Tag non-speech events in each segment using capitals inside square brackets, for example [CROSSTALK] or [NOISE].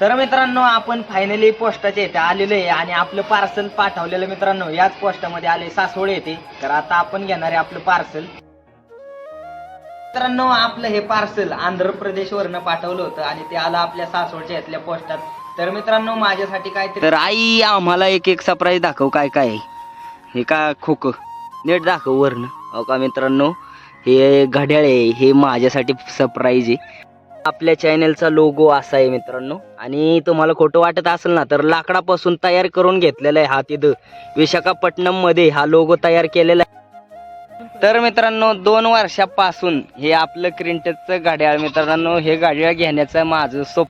तर मित्रांनो आपण फायनली पोस्टाच्या इथे आलेलो आहे आणि आपलं पार्सल पाठवलेलं मित्रांनो. याच पोस्टामध्ये आले सासवड येते. तर आता आपण घेणार आहे आपलं पार्सल मित्रांनो आपलं हे पार्सल आंध्र प्रदेश वरनं पाठवलं होतं आणि ते आलं आपल्या सासवडच्या इथल्या पोस्टात. तर मित्रांनो माझ्यासाठी काय तर आई आम्हाला एक एक सरप्राईज दाखव काय काय आहे. हे का खोक? नीट दाखव वरनं. अहो का मित्रांनो हे घड्याळ आहे. हे माझ्यासाठी सरप्राईज आहे. आपल्या चॅनलचा लोगो असा आहे मित्रांनो. आणि तुम्हाला खोटं वाटत असेल ना तर लाकडापासून तयार करून घेतलेला आहे हा तिथं. विशाखापट्टणममध्ये हा लोगो तयार केलेला आहे. तर मित्रांनो दोन वर्षापासून हे आपलं क्रिंटचं घड्याळ मित्रांनो हे घड्याळ घेण्याचं माझं सोप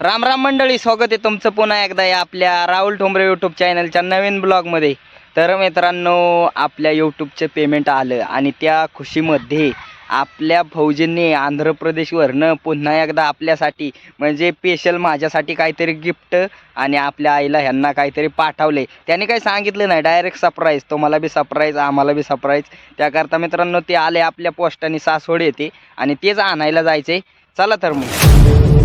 राम राम मंडळी स्वागत आहे तुमचं पुन्हा एकदा या आपल्या राहुल ठोंबरे यूट्यूब चॅनलच्या नवीन ब्लॉगमध्ये तर मित्रांनो आपल्या यूट्यूबचं पेमेंट आलं आणि त्या खुशीमध्ये आपल्या फौजींनी आंध्र प्रदेशवरनं पुन्हा एकदा आपल्यासाठी म्हणजे स्पेशल माझ्यासाठी काहीतरी गिफ्ट आणि आपल्या आईला ह्यांना काहीतरी पाठवले. त्याने काही सांगितलं नाही. डायरेक्ट सरप्राईज तुम्हाला बी सरप्राईज आम्हाला बी सरप्राईज त्याकरता मित्रांनो ते आले आपल्या पोस्टाने सासवड येते आणि तेच आणायला जायचे. चला तर मग.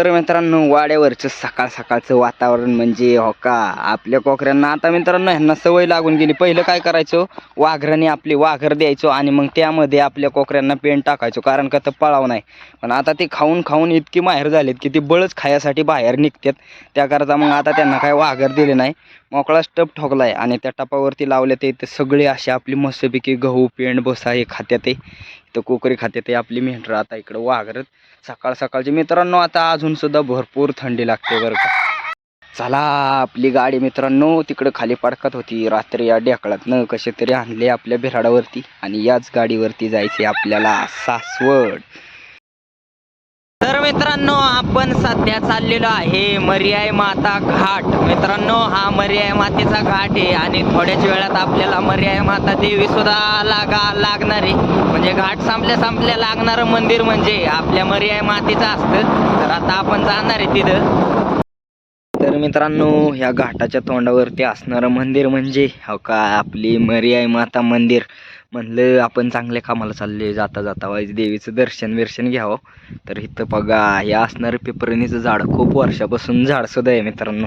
तर मित्रांनो वाड्यावरचं सकाळ सकाळचं वातावरण म्हणजे हो का आपल्या कोकऱ्यांना आता मित्रांनो ह्यांना सवय लागून गेली. पहिलं काय करायचो? वाघराने आपली वाघर द्यायचो आणि मग त्यामध्ये आपल्या कोकऱ्यांना पेंट टाकायचो. कारण का तर पळाव नाही. पण आता ते खाऊन खाऊन इतकी माहेर झालीत की ती बळच खायासाठी बाहेर निघतात. त्याकरता मग आता त्यांना काय वाघर दिले नाही. मोकळा स्टप ठोकलाय आणि त्या टपावरती लावले ते ते सगळे असे आपली मस्तपैकी गहू पेंड बसा हे खात्यात आहे. तर कोकरी खात्यात आहे आपली मेंढरं आता इकडं वाघरत. सकाळ सकाळचे मित्रांनो आता अजूनसुद्धा भरपूर थंडी लागते बरं का. चला आपली गाडी मित्रांनो तिकडं खाली पडकत होती. रात्री या ढेकळातनं कसे तरी आणले आपल्या बिराडावरती आणि याच गाडीवरती जायचे आपल्याला सासवड. मित्रांनो आपण सध्या चाललेलो आहे मर्याय माता घाट. मित्रांनो हा मर्याय मातेचा घाट आहे आणि थोड्याच वेळात आपल्याला मर्याय माता देवी सुद्धा लागा लागणार आहे. म्हणजे घाट संपल्या संपल्या लागणारं मंदिर म्हणजे आपल्या मर्याय मातेचं असतं. तर आता आपण जाणार आहे तिथं. तर मित्रांनो ह्या घाटाच्या तोंडावरती असणारं मंदिर म्हणजे हो का आपली मर्याय माता मंदिर. म्हणलं आपण चांगल्या कामाला चालले जाता जाता वाईज देवीचं दर्शन बिर्शन घ्यावं. तर इथं बघा हे असणारं पिपरणीचं झाड खूप वर्षापासून झाड सुद्धा आहे मित्रांनो.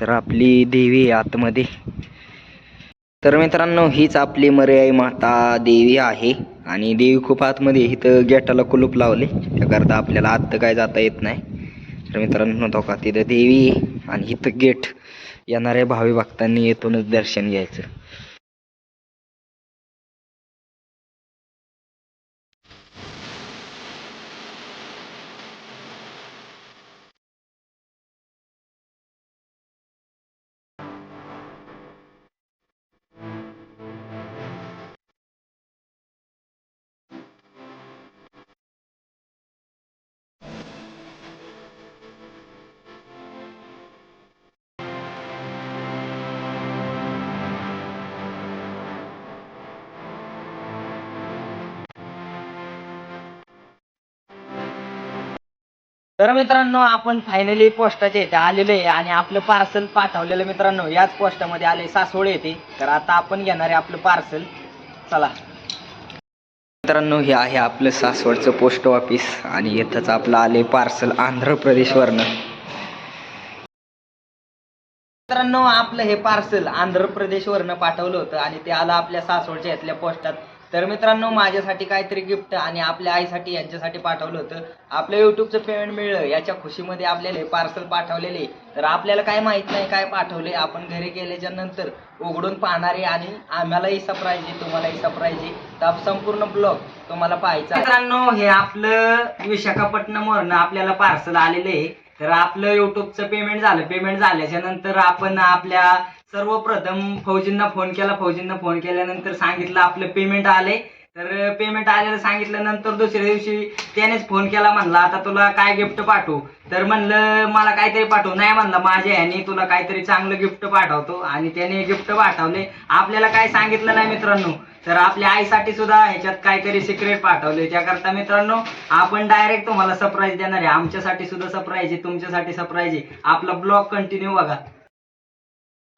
तर आपली देवी आहे आतमध्ये. तर मित्रांनो हीच आपली मर्याई माता देवी आहे. आणि देवी खूप आतमध्ये इथं गेटाला कुलूप लावले. त्याकरता आपल्याला आत काय जाता येत नाही. तर मित्रांनो तो का तिथं देवी आहे. आणि इथं गेट येणाऱ्या भावी भक्तांनी येथूनच दर्शन घ्यायचं. तर मित्रांनो आपण फायनली पोस्टाच्या इथे आलेलो आहे आणि आपलं पार्सल पाठवलेलं मित्रांनो. याच पोस्टामध्ये आले सासवड येते. तर आता आपण घेणार आहे आपलं पार्सल चला. मित्रांनो हे आहे आपलं सासवडचं पोस्ट ऑफिस आणि इथंच आपलं आले पार्सल आंध्र प्रदेशवरनं. मित्रांनो आपलं हे पार्सल आंध्र प्रदेशवरनं पाठवलं होतं आणि ते आलं आपल्या सासवडच्या इथल्या पोस्टात तर मित्रांनो माझ्यासाठी काहीतरी गिफ्ट आणि आपल्या आईसाठी यांच्यासाठी पाठवलं होतं. आपल्या युट्यूबचं पेमेंट मिळलं. याच्या खुशीमध्ये आपल्याला पार्सल पाठवलेले. तर आपल्याला काय माहीत नाही काय पाठवले. आपण घरी गेल्याच्यानंतर उघडून पाहणारे आणि आम्हालाही सरप्राईज आहे तुम्हालाही सरप्राईज आहे. तर संपूर्ण ब्लॉग तुम्हाला पाहायचा मित्रांनो हे आपलं विशाखापट्टणमवरनं आपल्याला पार्सल आलेलं आहे. तर आपलं युट्यूबचं पेमेंट झालं. पेमेंट झाल्याच्यानंतर आपण आपल्या सर्वप्रथम फौजींना फोन केला. फौजींना फोन केल्यानंतर सांगितलं आपलं पेमेंट आले तर पेमेंट आलेलं सांगितल्यानंतर नंतर दुसऱ्या दिवशी त्यानेच फोन केला म्हणला आता तुला काय गिफ्ट पाठवू? तर म्हणलं मला काहीतरी पाठवू. नाही म्हणला माझ्या ह्याने तुला काहीतरी चांगलं गिफ्ट पाठवतो. आणि त्याने गिफ्ट पाठवले. आपल्याला काय सांगितलं नाही मित्रांनो? तर आपल्या आईसाठी सुद्धा ह्याच्यात काहीतरी सिक्रेट पाठवले. त्याकरता मित्रांनो आपण डायरेक्ट तुम्हाला सरप्राईज देणार आहे. आमच्यासाठी सुद्धा सरप्राईज आहे तुमच्यासाठी सरप्राईज आहे. आपला ब्लॉग कंटिन्यू बघा.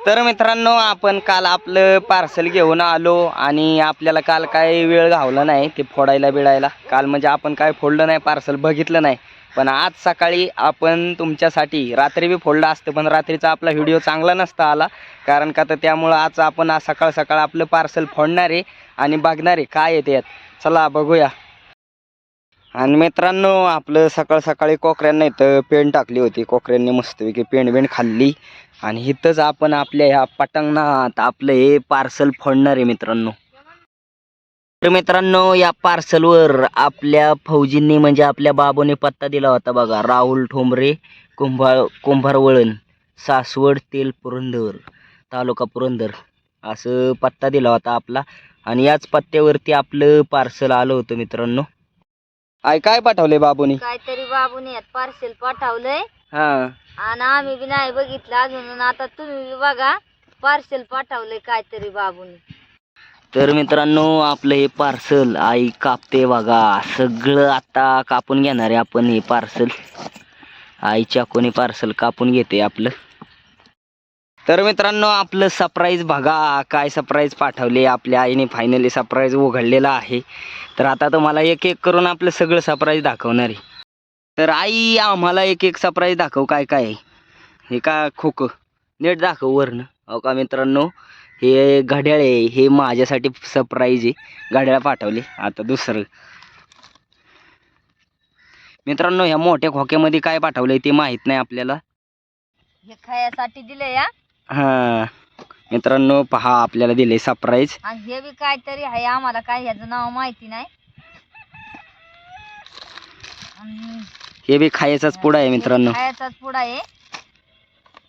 तर मित्रांनो आपण काल आपलं पार्सल घेऊन आलो आणि आपल्याला काल काय वेळ घावला नाही ते फोडायला बिडायला. काल म्हणजे आपण काय फोडलं नाही पार्सल बघितलं नाही. पण आज सकाळी आपण तुमच्यासाठी रात्री बी फोडलं असतं पण रात्रीचा आपला व्हिडिओ चांगला नसता आला. कारण का तर त्यामुळं आज आपण आज सकाळ सकाळ आपलं पार्सल फोडणार आहे आणि बघणार आहे काय येते यात. चला बघूया. आणि मित्रांनो आपलं सकाळ सकाळी कोकऱ्यांना इथं पेंड टाकली होती. कोकऱ्यांनी मस्तपैकी पेंड बेंड खाल्ली. आणि इथंच आपण आपल्या ह्या पटंगणात आपलं हे पार्सल फोडणार आहे मित्रांनो. तर मित्रांनो या पार्सलवर आपल्या फौजींनी म्हणजे आपल्या बाबूने पत्ता दिला होता बघा. राहुल ठोंबरे कुंभार कुंभारवळण सासवड तेल पुरंदर तालुका पुरंदर. असं पत्ता दिला होता आपला. आणि याच पत्त्यावरती आपलं पार्सल आलं होतं मित्रांनो. आय काय पाठवले बाबूनी? काहीतरी बाबूने पार्सल पाठवलंय. हा. आणि आम्ही बी नाही बघितलं अजून. आणि आता तुम्ही बी बघा पार्सल पाठवलंय काहीतरी बाबूने. तर मित्रांनो आपलं हे पार्सल आई कापते बघा. सगळं आता कापून घेणार आहे आपण हे पार्सल आईच्या कोणी पार्सल कापून घेते आपलं. तर मित्रांनो आपलं सरप्राईज बघा. काय सरप्राईज पाठवले? आपल्या आईने फायनली सरप्राईज उघडलेला आहे. तर आता तुम्हाला एक एक करून आपलं सगळं सरप्राईज दाखवणार आहे. तर आई आम्हाला एक एक सरप्राईज दाखव काय काय आहे. हे का खोकं? नीट दाखव वरनं. हो का मित्रांनो हे घड्याळ आहे. हे माझ्यासाठी सरप्राईज आहे. घड्याळ पाठवले. आता दुसरं. मित्रांनो ह्या मोठ्या खोक्यामध्ये काय पाठवलंय ते माहीत नाही आपल्याला. हे खायासाठी दिले या हा. मित्रांनो पहा आपल्याला दिले सरप्राईज आणि हे बी काहीतरी आहे आम्हाला काय ह्याचं नाव माहिती नाही. आणि हे बी खायचाच पुडा आहे मित्रांनो. खायचाच पुडा आहे.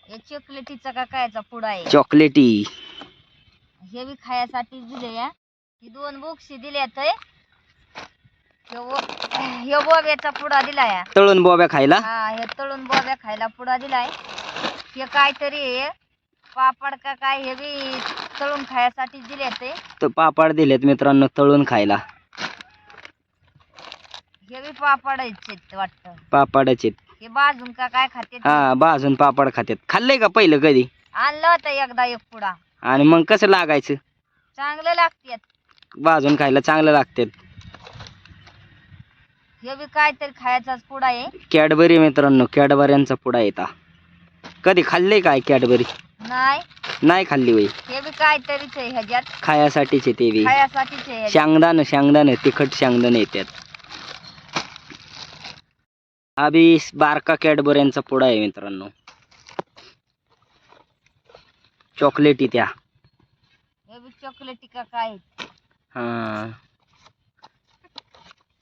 हे चॉकलेटीचा का कायचा पुडा आहे? चॉकलेटी हे बी खायासाठी दिले या ही दोन बोक्सी दिल्यात हे वो- हे बोब्याचा पुडा दिला या तळून बोब्या खायला? हा हे तळून बोब्या खायला पुडा दिलाय. हे काहीतरी आहे. पापड का काय हे बी तळून खायासाठी दिले ते. तर पापड दिलेत मित्रांनो तळून खायला. हे बी पापड वाटतं. पापडाचे हे बाजून का काय खाते हा भाजून पापड खात्यात. खाल्लंय का पहिलं कधी? आणलं होतं एकदा एक पुडा. आणि मग कसं लागायचं? चांगलं लागते भाजून खायला चांगलं लागतात हे बी काहीतरी खायचाच पुडा आहे. कॅडबरी मित्रांनो कॅडबऱ्यांचा पुडा येता कधी खाल्ले काय कॅडबरी? नाही. नाही खाल्ली वय हे बी काहीतरीच आहे ह्याच्यात. खायासाठीचे ते बी. खायासाठीच आहे ह्याच्यात. शेंगदाण शेंगदाण तिखट शेंगदाण येतात हा बी बारका कॅडबऱ्यांचा पुडा आहे मित्रांनो. चॉकलेटी त्या. हे बी चॉकलेटी का काय आहे. हा.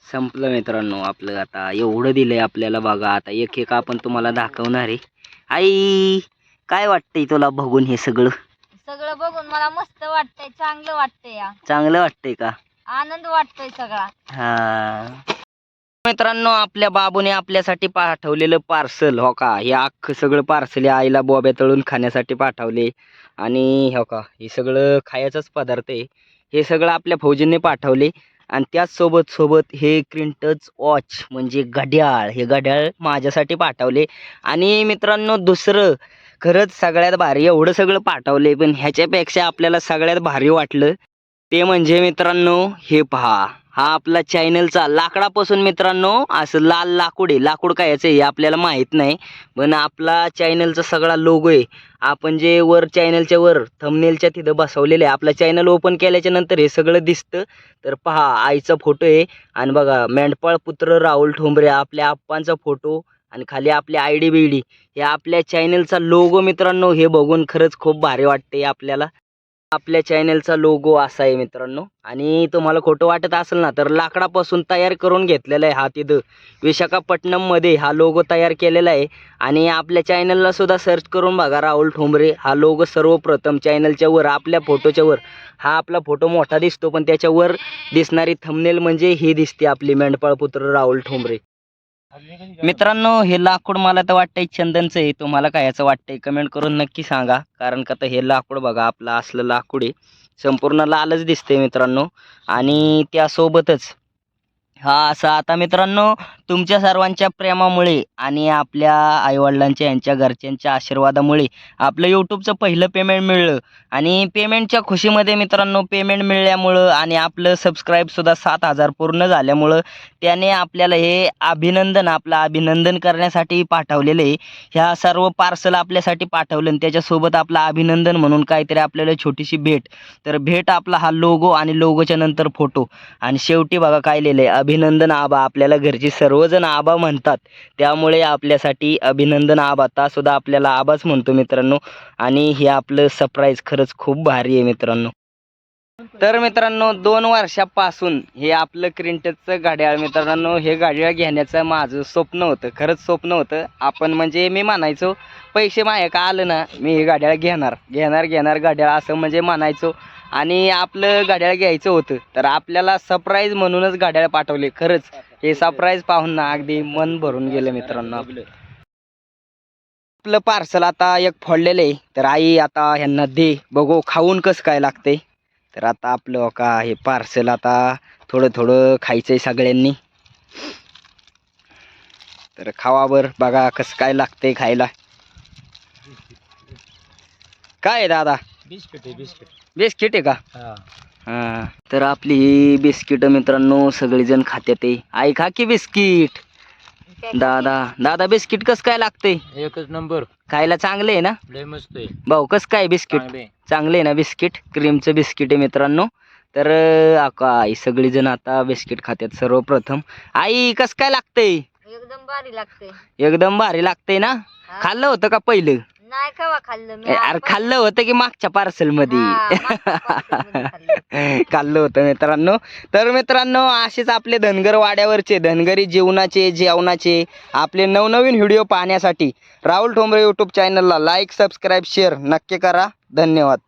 संपलं मित्रांनो आपलं आता. एवढं दिलंय आपल्याला बघा आता. एक एक आपण तुम्हाला दाखवणार आहे. आई! काय वाटतंय तुला बघून हे सगळं? सगळं बघून मला मस्त वाटतंय चांगलं वाटतंय या. चांगलं वाटतंय का? आनंद वाटतोय सगळा. हा. मित्रांनो आपल्या बाबूने आपल्यासाठी पाठवलेलं पार्सल हो का? हे अख्खं सगळं पार्सल आईला बोब्या तळून खाण्यासाठी पाठवले. आणि हो का हे सगळं खायचंच पदार्थ आहे. हे सगळं आपल्या फौजींनी पाठवले. आणि त्याचसोबत सोबत हे क्रिंटच वॉच म्हणजे घड्याळ हे घड्याळ माझ्यासाठी पाठवले. आणि मित्रांनो दुसरं खरंच सगळ्यात भारी एवढं सगळं पाठवले पण ह्याच्यापेक्षा आपल्याला सगळ्यात भारी वाटलं ते म्हणजे मित्रांनो हे पहा. हा आपला चॅनलचा लाकडापासून मित्रांनो असं लाल लाकूड आहे. लाकूड काय याचं हे आपल्याला माहीत नाही पण आपला चॅनलचा सगळा लोगो आहे. आपण जे वर चॅनलच्या वर थमनेलच्या तिथं बसवलेलं आहे. आपला चॅनल ओपन केल्याच्यानंतर हे सगळं दिसतं. तर पहा आईचा फोटो आहे. आणि बघा मेंढपाळ पुत्र राहुल ठोंबरे आपल्या आप्पांचा फोटो आणि खाली आपली आय डी बी डी. हे आपल्या चॅनलचा लोगो मित्रांनो हे बघून खरंच खूप भारी वाटते आपल्याला. आपल्या चॅनलचा लोगो असा आहे मित्रांनो. आणि तुम्हाला खोटं वाटत असेल ना तर लाकडापासून तयार करून घेतलेला आहे हा तिथं. विशाखापट्टणममध्ये हा लोगो तयार केलेला आहे. आणि आपल्या चॅनलला सुद्धा सर्च करून बघा राहुल ठोंबरे हा लोगो सर्वप्रथम चॅनलच्या वर आपल्या फोटोच्या वर. हा आपला फोटो मोठा दिसतो पण त्याच्यावर दिसणारी थंबनेल म्हणजे ही दिसते आपली मेंढपाळ पुत्र राहुल ठोंबरे मित्रांनो हे लाकूड मला तर वाटतंय चंदनचं आहे. तुम्हाला काय याचं वाटतंय? कमेंट करून नक्की सांगा. कारण का तर हे लाकूड बघा आपलं असलं लाकूड आहे. संपूर्ण लालच दिसते मित्रांनो. आणि त्यासोबतच हा असा. आता मित्रांनो तुमच्या सर्वांच्या प्रेमामुळे आणि आपल्या आईवडिलांच्या यांच्या घरच्यांच्या आशीर्वादामुळे आपलं यूट्यूबचं पहिलं पेमेंट मिळलं. आणि पेमेंटच्या खुशीमध्ये मित्रांनो पेमेंट मिळाल्यामुळं आणि आपलं सबस्क्राईबसुद्धा सात हजार पूर्ण झाल्यामुळं त्याने आपल्याला हे अभिनंदन आपलं अभिनंदन करण्यासाठी पाठवलेलं आहे. ह्या सर्व पार्सल आपल्यासाठी पाठवलं आणि त्याच्यासोबत आपलं अभिनंदन म्हणून काहीतरी आपल्याला छोटीशी भेट. तर भेट आपला हा लोगो आणि लोगोच्या नंतर फोटो आणि शेवटी बघा काय लिहिलं आहे अभिनंदन आबा आपल्याला घरचे सर्वजण आबा म्हणतात. त्यामुळे आपल्यासाठी अभिनंदन आबा. ता सुद्धा आपल्याला आबाच म्हणतो मित्रांनो. आणि हे आपलं सरप्राईज खरंच खूप भारी आहे मित्रांनो. तर मित्रांनो दोन वर्षापासून हे आपलं क्रिंटचं घड्याळ मित्रांनो हे घड्याळ घेण्याचं माझं स्वप्न होतं. खरंच स्वप्न होतं. आपण म्हणजे मी म्हणायचो पैसे माया का आलं ना मी हे घड्याळ घेणार. घेणार घेणार घड्याळ असं म्हणजे म्हणायचो. आणि आपलं घड्याळ घ्यायचं होतं. तर आपल्याला सरप्राईज म्हणूनच घड्याळ पाठवले. खरंच हे सरप्राईज पाहून ना अगदी मन भरून गेलं मित्रांनो. आपलं आपलं पार्सल आता एक फोडलेलं आहे. तर आई आता ह्यांना दे. बघू खाऊन कसं काय लागतंय. तर आता आपलं का हे पार्सल आता थोडं थोडं खायचंय सगळ्यांनी. तर खावावर बघा कसं काय लागतंय खायला. काय आहे दादा? बिस्किट आहे बिस्किट. बिस्किट आहे का? हा. हा. तर आपली ही बिस्किट मित्रांनो सगळेजण खात्यात आहे. आई खा की बिस्किट? दादा दादा बिस्किट कसं काय लागतंय? एकच नंबर. खायला चांगले आहे ना? लय मस्त आहे. भाऊ कसं काय बिस्किट? चांगले. चांगले आहे ना बिस्किट? क्रीमचं बिस्किट आहे मित्रांनो. तर आका आई सगळीजण आता बिस्किट खात्यात सर्वप्रथम. आई कसं काय लागतंय? एकदम भारी लागते एकदम भारी लागतंय ना? खाल्लं होतं का पहिलं? नाही खावा खाल्लं मी? अरे खाल्लं होतं की मागच्या पार्सलमध्ये हा, मागच्या. [LAUGHS] खाल्लं होतं. मित्रांनो. तर मित्रांनो असेच आपले धनगर वाड्यावरचे धनगरी जीवनाचे जेवणाचे आपले नवनवीन व्हिडिओ पाहण्यासाठी राहुल ठोंबरे यूट्यूब चॅनलला लाईक सबस्क्राईब शेअर नक्की करा. धन्यवाद.